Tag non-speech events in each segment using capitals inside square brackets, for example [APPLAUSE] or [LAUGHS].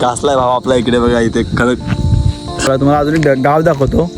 घासलाय भाव आपला इकडे बघा इथे खडक. तुम्हाला अजून एक गाव दाखवतो.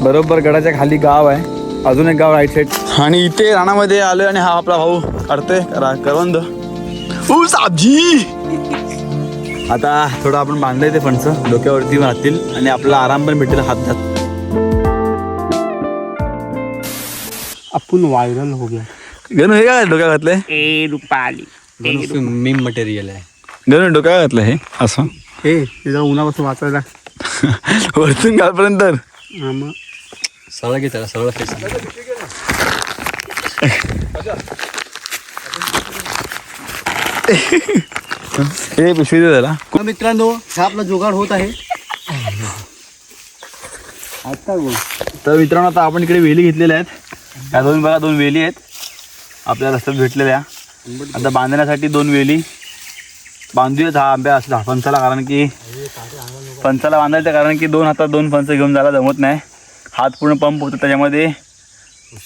बरोबर गडाच्या खाली गाव आहे. अजून एक गाव राईट साईड आणि इथे राणामध्ये आलोय आणि हा आपला भाऊ काढतोय करा करवंद. साबजी! आता थोडं आपण बांधलंय ते फणसं. डोक्यावरती राहतील आणि आपला आराम पण भेटेल हात हात आपण व्हायरल हो गया. गणू हे काय डोक्या घातलंय? ए रुपाली. मीम मटेरियल आहे. गणू डोक्या घातलं हे? असं. हे तिचा उन्हापासून वाचायला. [LAUGHS] वरतून घालपर्यंत हा मग. सरळ घे त्याला सरळ फेस. हे पिशवी दे त्याला. मित्रांनो हा आपला जुगाड होत आहे. आता बोल? तर मित्रांनो आता आपण इकडे वेली घेतलेल्या आहेत. या दोन बघा दोन वेली आहेत. आपल्या रस्त्यात भेटलेल्या. आता बांधण्यासाठी दोन वेली. बांधूयाच हा आंब्या असं फणसाला कारण की फणसाला बांधायचं कारण की दोन हातात दोन फणसं घेऊन जायला जमत नाही. हात पूर्ण पंप होतो त्याच्यामध्ये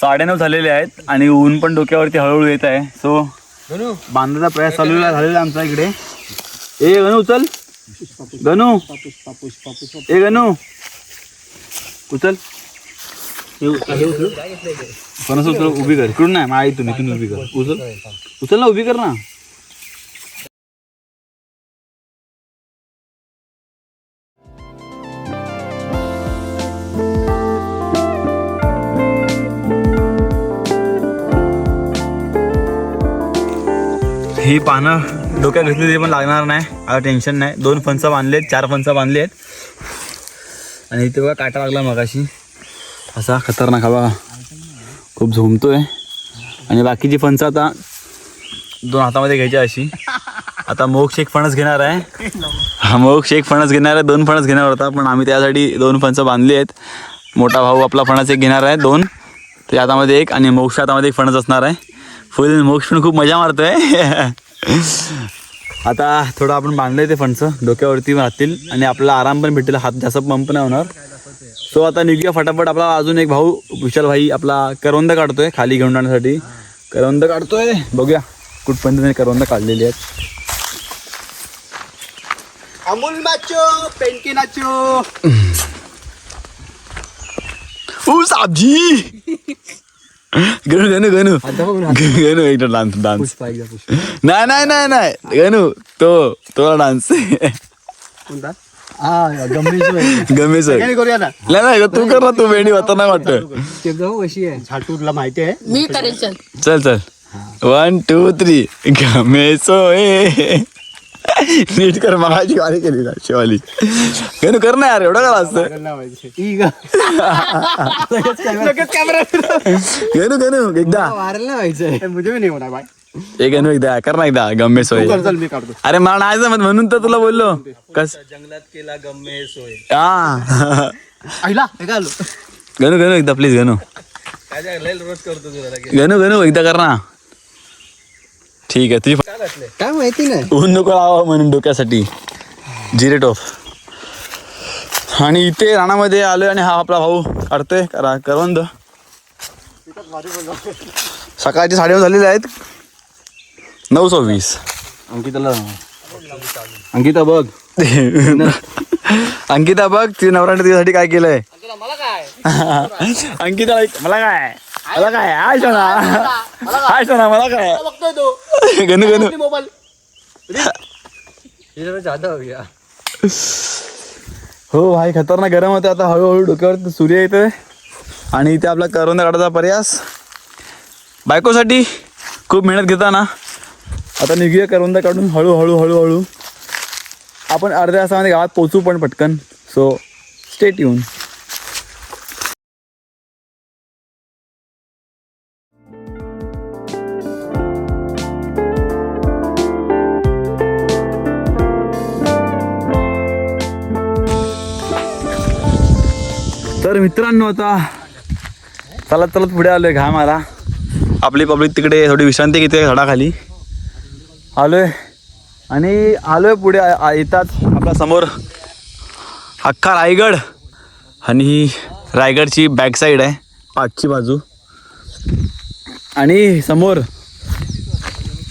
साडेनऊ झालेले आहेत आणि ऊन पण डोक्यावरती हळूहळू येत आहे. सो बांधायचा प्रयास चालू झालेला आमचा इकडे. ए गणू उचल. गणू. ए गणू. उचल. फणस उचल उभी कर इकडून नाही इथून इथून उभी कर. उचल. उचल ना उभी कर ना. ही पानं डोक्यात घेतली तरी पण लागणार नाही. आता टेन्शन नाही. दोन फणसं बांधले आहेत चार फणसं बांधले आहेत आणि इथे बघा काटा लागला मगाशी. असा खतरनाक हवा. खूप झोमतो आहे आणि बाकीची फणसं आता दोन हातामध्ये घ्यायची अशी. आता मोक्ष एक फणस घेणार आहे. हा मोक्ष एक फणस घेणार आहे. दोन फणस घेणार होता पण आम्ही त्यासाठी दोन फणसं बांधली आहेत मोठा भाऊ आपला फणस एक घेणार आहे दोन. ते हातामध्ये एक आणि मोक्ष हातामध्ये एक फणस असणार आहे. फुल मोक्ष पण खूप मजा मारतोय. [LAUGHS] आता थोडं आपण बांधलंय ते फणसं डोक्यावरती राहतील आणि आपल्याला आराम पण भेटेल हात जास्त पंप नाही होणार. सो आता निघूया फटाफट. आपला अजून एक भाऊ विशाल भाई आपला करवंद काढतोय खाली घेऊन जाण्यासाठी. करवंद काढतोय. बघूया कुठपर्यंत त्याने करवंद काढलेली आहेत. अमूल नाचो पेंटी नाचो. [LAUGHS] ओ साबजी! [LAUGHS] गणू गणू गणू. गणू एकदा डान्स डान्स. नाही नाही नाही नाही. गणू तो तो डान्स. कोणता? गंभीर गमे सर करूया ना. नाही तू कर ना तू वेणी होता नाही वाटत. झाटूरला माहिती आहे. मी करेल चल. चल चल. वन टू थ्री गमे सोय. नीट कर मगाची गाडी केली ना शिवाली. गणू कर ना यार एवढं करा असतं गणू गणू एकदा. व्हायरल नाही व्हायचंय मुझे भी नाही होणार बाय ए गणू एकदा कर ना एकदा गमे सोय. अरे मला नाही जमत म्हणून तर तुला बोललो. कस? जंगलात केला गम्मे सोय. हा गणू गणू एकदा प्लीज गणू. काय लय रोज करतो तुला गणू गणू एकदा कर ना. ठीक आहे तुझी काय माहिती नाही. ऊन नको लावा म्हणून डोक्यासाठी. जिरे टोप आणि इथे राणामध्ये आलोय आणि हा आपला भाऊ काढतोय करा करवंद सकाळचे साडे झालेले आहेत. नऊ सव्वीस. अंकिताला. अंकिता बघ. [LAUGHS] अंकिता बघ तिने नवरात्र तिच्यासाठी काय केलंय? अंकिता मला काय? [LAUGHS] मला काय? हाय सोना. [LAUGHS] हाय सोना मला काय? बघतोय तो. [LAUGHS] गणू गणू. मोबाईल. हो गया हो भाई खतरनाक गरम होते आता. हळूहळू डोक्यावर सूर्य येतोय. आणि इथे आपला करवंद काढायचा प्रयास. बायकोसाठी खूप मेहनत घेताना. आता निघूया करवंद काढून. हळूहळू हळूहळू आपण अर्ध्या तासामध्ये गावात पोचू पण पटकन. सो स्टेट येऊन तर मित्रांनो आता चालत चालत पुढे आलोय घाम आला. आपली पब्लिक तिकडे थोडी विश्रांती घेते झाडाखाली. आलोय. आणि आलोय पुढे आ- आ- येतात. आपल्यासमोर अख्खा रायगड आणि ही रायगडची बॅक साईड आहे पाठची बाजू. आणि समोर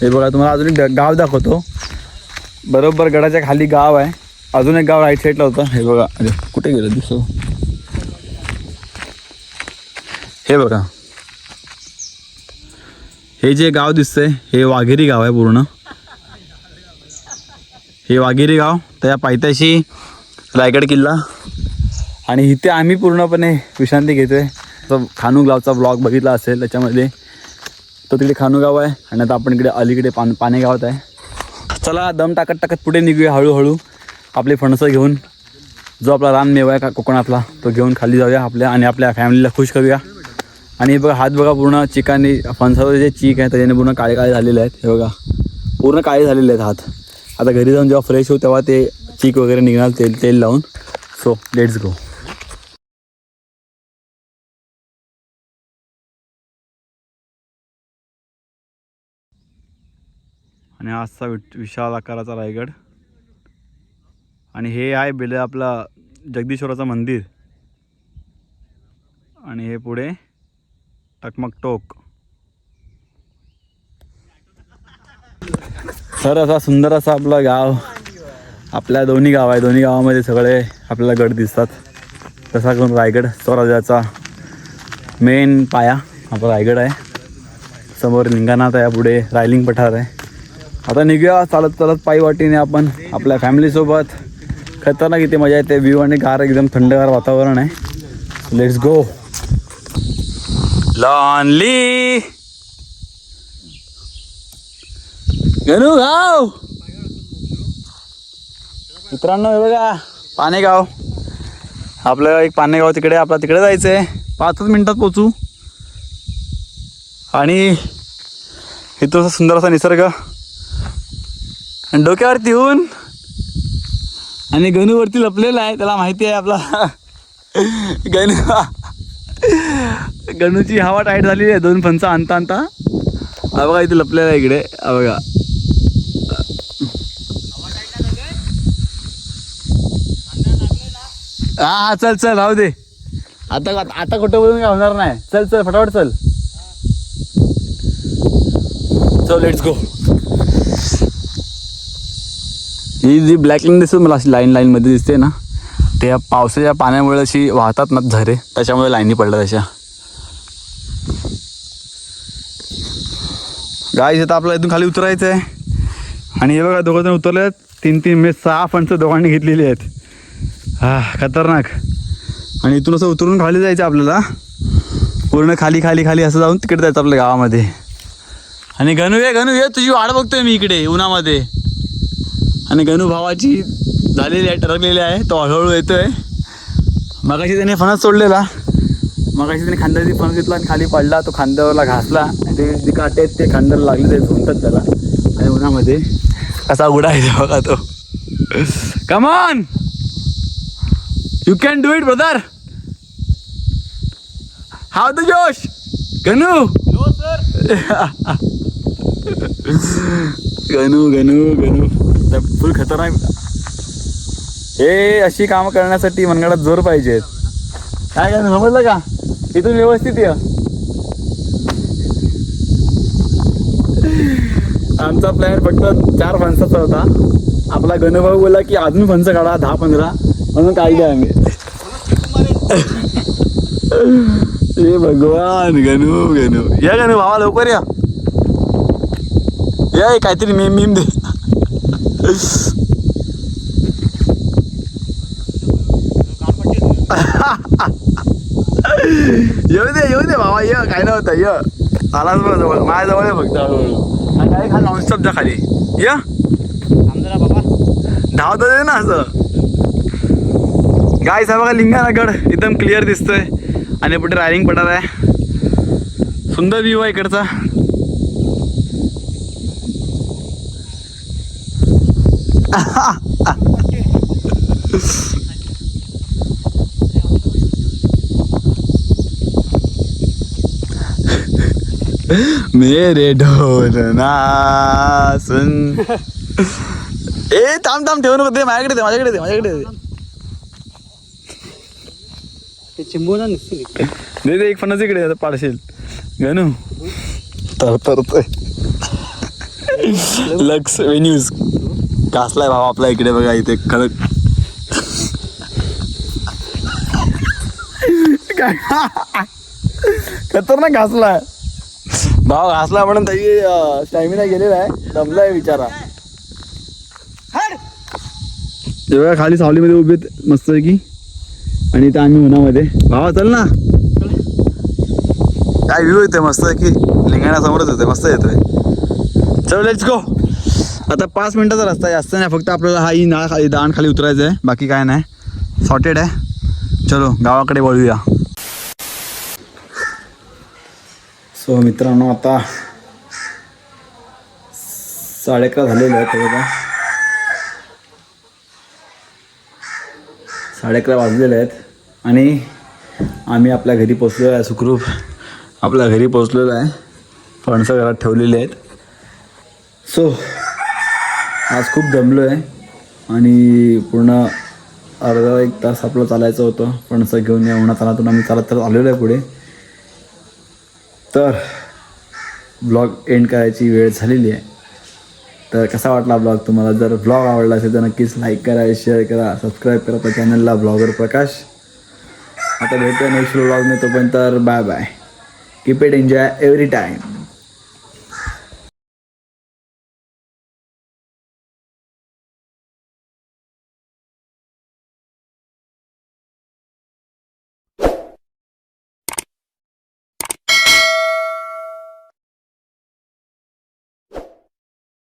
हे बघा तुम्हाला अजून एक गाव दाखवतो. बरोबर गडाच्या खाली गाव आहे. अजून एक गाव राईट साईडला होतं. हे बघा अरे कुठे गेलं? दिसो हे बघा. हे जे गाव दिसतंय हे वाघेरी गाव आहे पूर्ण. हे वाघेरी गाव त्या पायथ्याशी रायगड किल्ला. आणि इथे आम्ही पूर्णपणे विश्रांती घेतोय. तो खानू गावचा ब्लॉग बघितला असेल त्याच्यामध्ये. तो तिकडे खानू गाव आहे आणि आता आपण इकडे अलीकडे पान पाने गावात आहे. चला दम टाकत टाकत पुढे निघूया हळूहळू. आपले फणसं घेऊन. जो आपला रानमेवा आहे का कोकणातला तो घेऊन खाली जाऊया आपल्या आणि आपल्या फॅमिलीला खुश करूया. आणि बघा हात बघा पूर्ण चिकाने फणसावर जे चीक आहे त्याच्याने पूर्ण काळे काळे झालेले आहेत हे बघा. पूर्ण काळे झालेले आहेत हात. आता घरी जाऊन जेव्हा फ्रेश होऊ तेव्हा ते चीक वगैरे निघणार तेल तेल लावून. सो लेट्स गो आणि आजचा वि- विशाल आकाराचा रायगड. आणि हे आहे बेले आपला जगदीश्वराचं मंदिर. आणि हे पुढे टकमक टोक सर असा सुंदर असा आपलं गाव. आपल्या दोन्ही गाव आहे दोन्ही गावामध्ये सगळे आपल्याला गड दिसतात. तसा करून रायगड स्वराज्याचा मेन पाया आपला रायगड आहे. समोर लिंगानाथ आहे पुढे रायलिंग पठार आहे. आता निघूया चालत चालत पायी वाटीने आपण आपल्या फॅमिलीसोबत खतरनाक इथे मजा येते व्ह्यू आणि गार एकदम थंडगार वातावरण आहे. Let's go lonely. गणू गाव. मित्रांनो हे बघा पानेगाव. आपलं एक पानेगाव तिकडे आपला तिकडे जायचं आहे पाचच मिनिटात पोचू आणि इथं असा सुंदर असा निसर्ग. आणि डोक्यावरती येऊन आणि गणूवरती लपलेला आहे त्याला माहिती आहे आपला. [LAUGHS] गणू. गणूची हवा टाईट झालेली आहे. दोन फणसा आणता आणता. हा बघा इथे लपलेला आहे इकडे. हा बघा. हा हा चल चल राहू दे. आता आता कुठं बोलून काय होणार नाही. चल चल फटाफट चल. चल लेट्स गो ही जी ब्लॅक लाईन दिसते मला अशी लाईन लाईनमध्ये दिसते ना ते पावसाच्या पाण्यामुळे अशी वाहतात ना झरे. त्याच्यामुळे लाईनी पडल्या तशा. गाईस आता आपल्याला इथून खाली उतरायचं आहे. आणि हे बघा दोघं जण उतरले आहेत तीन तीन म्हणजे सहा फणसं दोघांनी घेतलेली आहेत. हा खतरनाक. आणि इथून असं उतरून खाली जायचं आपल्याला. पूर्ण खाली खाली खाली असं जाऊन तिकडे जायचं आपल्या गावामध्ये. आणि गणू ये गणू ये तुझी वाट बघतोय मी इकडे उन्हामध्ये. आणि गणू भावाची झालेली आहे ठरकलेली आहे तो हळूहळू येतोय. मगाशी त्याने फणस सोडलेला. मगाशी त्याने खांद्याची फणस घेतला आणि खाली पडला तो खांद्यावरला घासला. आणि ते जे काटे आहेत ते खांद्याला लागले ते झुंतात त्याला. आणि उन्हामध्ये कसा उडा आहे बघा तो. Come on you can do it brother have the जोश गणू गणू गणू गणू फुल खतरनाक. हे अशी कामं करण्यासाठी मनगडात जोर पाहिजेत. काय काय समजलं का? इथून व्यवस्थित या. आमचा प्लॅन फक्त चार फणसाचा होता. आपला गणभाऊ बोला की अजून फणस काढा दहा पंधरा. म्हणून काढले आम्ही. हे भगवान गणू गणू या गणू भावा लवकर या. या काहीतरी मेम मेम दे. [LAUGHS] येऊ दे येऊ दे भावा ये काय नव्हतं ये. आलाच बघ जवळ माझ्या जवळ आहे फक्त. हळूहळू काय खा नॉनस्टॉप जा खाली. या. धावता दे ना असं. गाय बघा लिंगानगड एकदम क्लिअर दिसतोय. आणि पुढे रायडिंग पडत आहे. सुंदर व्ह्यू आहे इकडचा. [LAUGHS] मेरे ढोल ना सुन। ए थांब थांब ठेवू नको दे माझ्याकडे दे माझ्याकडे दे माझ्याकडे दे. ते चिंबूला दे दे एक फणस इकडे आता पाडशील. गणू. तर तर लक्स वेन्यूज. घासलाय भाव आपला इकडे बघा इथे खडक. खतरनाक घासलाय. भाव घासला म्हणून त्याची स्टॅमिना गेलेला आहे. दमलाय बिचारा ते बघा खाली सावलीमध्ये उभे आहेत मस्त की? आणि इथं आम्ही उन्हामध्ये. भावा चल ना. काय व्ह्यू येते मस्त की? लिंगाण्यासमोरच येते मस्त येतोय. चलो लेट्स गो आता पाच मिनिटाचा रस्ता आहे. जास्त नाही फक्त आपल्याला हा ही नाळ खाली दाण खाली उतरायचं आहे. बाकी काय नाही. सॉर्टेड आहे. चलो गावाकडे वळूया. सो मित्रांनो आता साडे अकरा झालेलं आहे ते बघा. साडे अकरा वाजलेले आहेत आणि आम्ही आपल्या घरी पोचलेलो आहे. सुखरूप आपल्या घरी पोचलेलो आहे. फणसं घरात ठेवलेले आहेत. सो आज खूप दमलो आहे आणि पूर्ण अर्धा एक तास आपलं चालायचं होतं. फणसं घेऊन या उन्हात आणातून आम्ही चालत चालत आलेलो आहे पुढे. तर ब्लॉग एंड करायची वेळ झालेली आहे. तर कसा वाटला ब्लॉग तुम्हाला? जर ब्लॉग आवडला असेल तर नक्कीच लाईक करा शेअर करा सबस्क्राईब करा त्या चॅनलला ब्लॉगर प्रकाश. आता भेटूया नेक्स्ट ब्लॉगने तोपर्यंत bye bye keep it enjoy every time